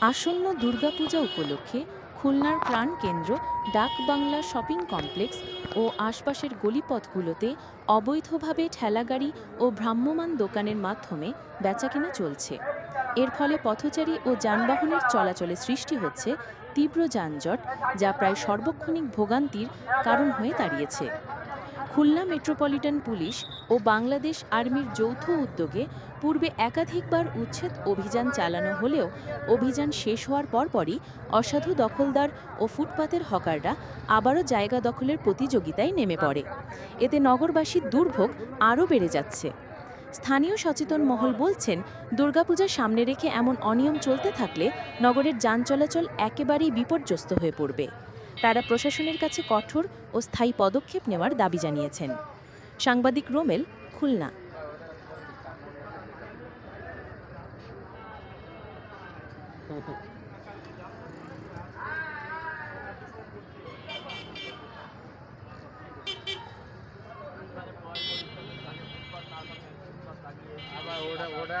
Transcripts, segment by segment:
আসন্ন দুর্গাপূজা উপলক্ষে খুলনার প্রাণকেন্দ্র ডাকবাংলা শপিং কমপ্লেক্স ও আশপাশের গলিপথগুলোতে অবৈধভাবে ঠেলাগাড়ি ও ভ্রাম্যমাণ দোকানের মাধ্যমে বেচাকেনা চলছে। এর ফলে পথচারী ও যানবাহনের চলাচলে সৃষ্টি হচ্ছে তীব্র যানজট, যা প্রায় সর্বক্ষণিক ভোগান্তির কারণ হয়ে দাঁড়িয়েছে। খুলনা মেট্রোপলিটন পুলিশ ও বাংলাদেশ আর্মির যৌথ উদ্যোগে পূর্বে একাধিকবার উচ্ছেদ অভিযান চালানো হলেও অভিযান শেষ হওয়ার পরপরই অসাধু দখলদার ও ফুটপাতের হকাররা আবারও জায়গা দখলের প্রতিযোগিতায় নেমে পড়ে। এতে নগরবাসীর দুর্ভোগ আরও বেড়ে যাচ্ছে। স্থানীয় সচেতন মহল বলছেন দুর্গাপূজা সামনে রেখে এমন অনিয়ম চলতে থাকলে নগরের যান চলাচল একেবারেই বিপর্যস্ত হয়ে পড়বে। তারা প্রশাসনের কাছে কঠোর ও স্থায়ী পদক্ষেপ নেওয়ার দাবি জানিয়েছেন। সাংবাদিক রোমেল খুলনা। আবার ওটা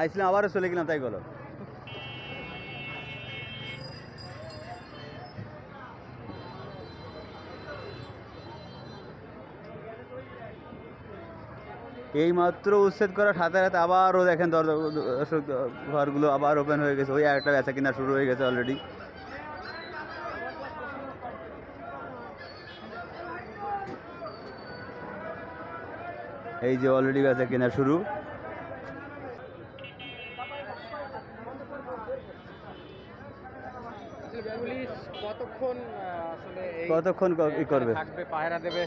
আইসলাম আবারও চলে গেলাম, তাই বলো। এই মাত্র উচ্ছেদ করার সাথে সাথে আবারও দেখেন দর্শক ঘরগুলো আবার ওপেন হয়ে গেছে। ওই একটা বেচা কিনা শুরু হয়ে গেছে অলরেডি এই যে অলরেডি বেচা কিনা শুরু। পুলিশ কতক্ষণ আসলে কতক্ষণ ই করবে? থাকবে পায়রা দেবে?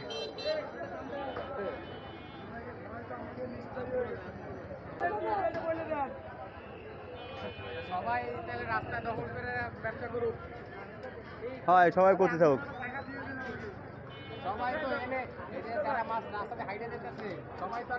সবাই তাহলে রাস্তা দখল করে ব্যবসা করুক। হয় সবাই করতে থাকুক। সবাই তো এনে যারা মাছ রাস্তাতে হাইটে যেতেছে সবাই তো